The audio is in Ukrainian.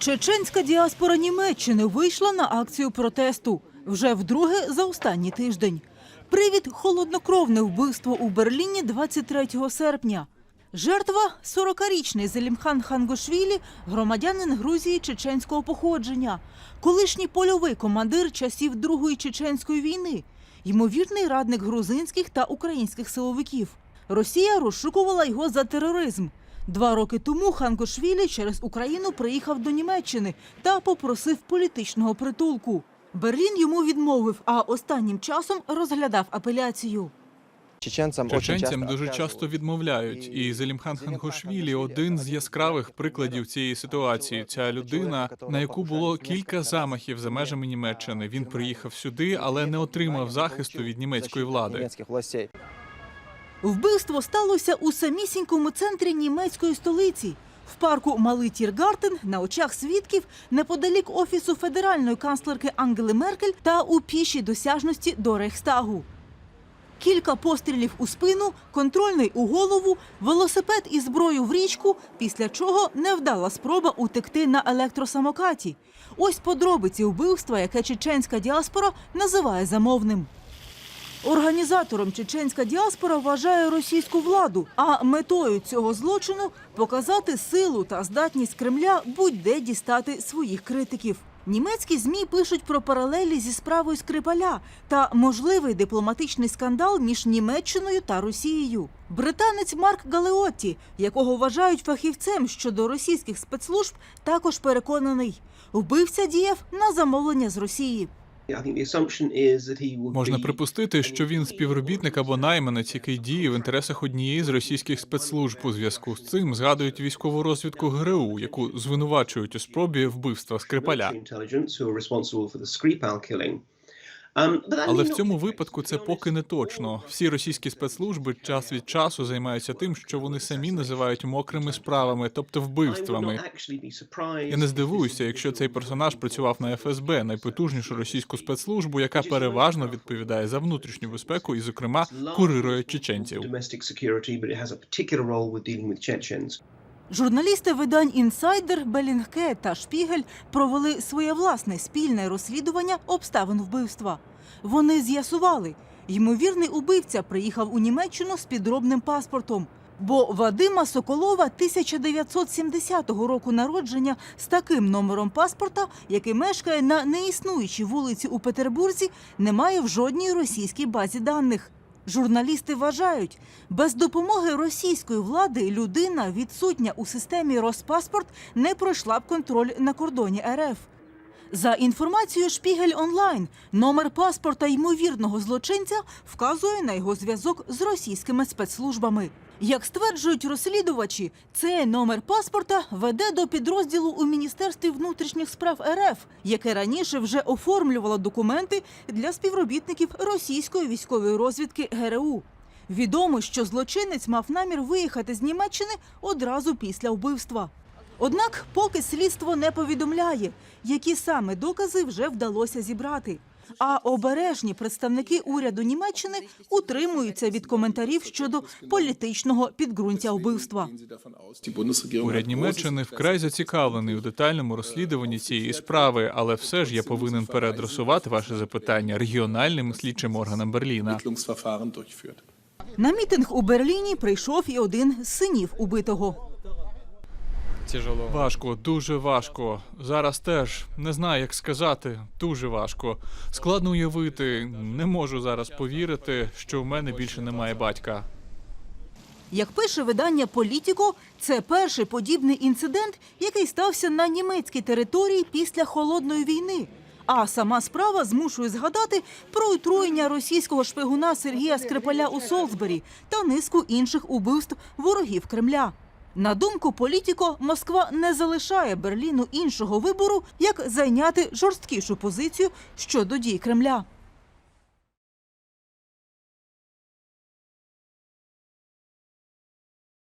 Чеченська діаспора Німеччини вийшла на акцію протесту вже вдруге за останній тиждень. Привід холоднокровне вбивство у Берліні 23 серпня. Жертва – 40-річний Зелімхан Хангошвілі, громадянин Грузії чеченського походження, колишній польовий командир часів Другої чеченської війни, ймовірний радник грузинських та українських силовиків. Росія розшукувала його за тероризм. Два роки тому Хангошвілі через Україну приїхав до Німеччини та попросив політичного притулку. Берлін йому відмовив, а останнім часом розглядав апеляцію. Чеченцям, Чеченцям дуже часто відмовляють, і Зелімхан Хангошвілі один з яскравих прикладів цієї ситуації. Ця людина, на яку було кілька замахів за межами Німеччини. Він приїхав сюди, але не отримав захисту від німецької влади. Вбивство сталося у самісінькому центрі німецької столиці. В парку Малий Тіргартен на очах свідків неподалік офісу федеральної канцлерки Ангели Меркель та у пішій досяжності до Рейхстагу. Кілька пострілів у спину, контрольний у голову, велосипед і зброю в річку, після чого невдала спроба утекти на електросамокаті. Ось подробиці вбивства, яке чеченська діаспора називає замовним. Організатором чеченська діаспора вважає російську владу, а метою цього злочину показати силу та здатність Кремля будь-де дістати своїх критиків. Німецькі змі пишуть про паралелі зі справою Скрипаля та можливий дипломатичний скандал між Німеччиною та Росією. Британець Марк Галеотті, якого вважають фахівцем щодо російських спецслужб, також переконаний, вбивця діяв на замовлення з Росії. Можна припустити, що він співробітник або найманець, який діє в інтересах однієї з російських спецслужб. У зв'язку з цим згадують військову розвідку ГРУ, яку звинувачують у спробі вбивства Скрипаля. Але в цьому випадку це поки не точно. Всі російські спецслужби час від часу займаються тим, що вони самі називають мокрими справами, тобто вбивствами. Я не здивуюся, якщо цей персонаж працював на ФСБ, найпотужнішу російську спецслужбу, яка переважно відповідає за внутрішню безпеку і, зокрема, курирує чеченців. Журналісти видань Інсайдер, Белінгке та Шпігель провели своє власне спільне розслідування обставин вбивства. Вони з'ясували, ймовірний убивця приїхав у Німеччину з підробним паспортом. Бо Вадима Соколова 1970 року народження з таким номером паспорта, який мешкає на неіснуючій вулиці у Петербурзі, немає в жодній російській базі даних. Журналісти вважають, без допомоги російської влади людина, відсутня у системі Роспаспорт, не пройшла б контроль на кордоні РФ. За інформацією Шпігель онлайн, номер паспорта ймовірного злочинця вказує на його зв'язок з російськими спецслужбами. Як стверджують розслідувачі, цей номер паспорта веде до підрозділу у Міністерстві внутрішніх справ РФ, яке раніше вже оформлювало документи для співробітників російської військової розвідки ГРУ. Відомо, що злочинець мав намір виїхати з Німеччини одразу після вбивства. Однак, поки слідство не повідомляє, які саме докази вже вдалося зібрати. А обережні представники уряду Німеччини утримуються від коментарів щодо політичного підґрунтя вбивства. Уряд Німеччини вкрай зацікавлений у детальному розслідуванні цієї справи, але все ж я повинен переадресувати ваше запитання регіональним слідчим органам Берліна. На мітинг у Берліні прийшов і один з синів убитого. Важко, дуже важко. Зараз теж не знаю, як сказати. Дуже важко. Складно уявити. Не можу зараз повірити, що в мене більше немає батька. Як пише видання Політіко, це перший подібний інцидент, який стався на німецькій території після холодної війни. А сама справа змушує згадати про отруєння російського шпигуна Сергія Скрипаля у Солсбері та низку інших убивств ворогів Кремля. На думку Політіко, Москва не залишає Берліну іншого вибору, як зайняти жорсткішу позицію щодо дій Кремля.